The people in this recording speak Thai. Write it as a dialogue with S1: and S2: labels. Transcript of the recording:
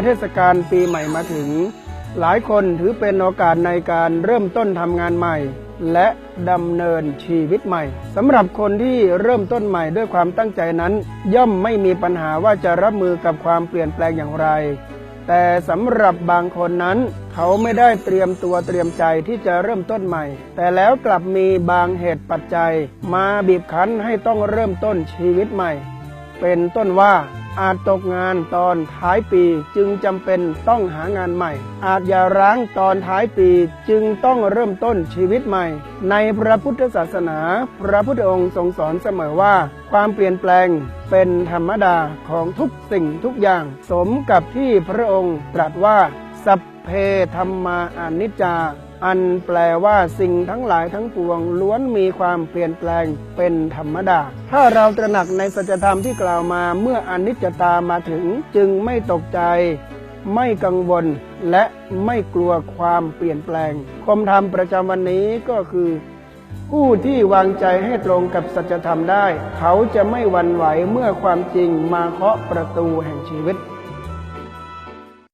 S1: อเทศกาลปีใหม่มาถึง หลายคนถือเป็นโอกาสในการเริ่มต้นทำงานใหม่ และดำเนินชีวิตใหม่สำหรับคนที่เริ่มต้นใหม่ด้วยความตั้งใจนั้น ย่อมไม่มีปัญหาว่าจะรับมือกับความเปลี่ยนแปลงอย่างไร แต่สำหรับบางคนนั้น เขาไม่ได้เตรียมตัวเตรียมใจที่จะเริ่มต้นใหม่ แต่แล้วกลับมีบางเหตุปัจจัย มาบีบคั้นให้ต้องเริ่มต้นชีวิตใหม่ เป็นต้นว่า อาจตกงานตอนท้ายปีจึงจำเป็นต้องหางานใหม่ อาจอย่าร้างตอนท้ายปีจึงต้องเริ่มต้นชีวิตใหม่ ในพระพุทธศาสนา พระพุทธองค์ทรงสอนเสมอว่า ความเปลี่ยนแปลงเป็นธรรมดาของทุกสิ่งทุกอย่าง สมกับที่พระองค์ตรัสว่า สัพเพธรรมาอนิจจา อันแปลว่าสิ่งทั้งหลายทั้งปวง ล้วนมีความเปลี่ยนแปลงเป็นธรรมดา ถ้าเราตระหนักในสัจธรรมที่กล่าวมาเมื่ออนิจจตามาถึงจึงไม่ตกใจ ไม่กังวลและไม่กลัวความเปลี่ยนแปลงคมธรรมประจำวันนี้ก็คือ ผู้ที่วางใจให้ตรงกับสัจธรรมได้ เขาจะไม่หวั่นไหวเมื่อความจริงมาเคาะประตูแห่งชีวิต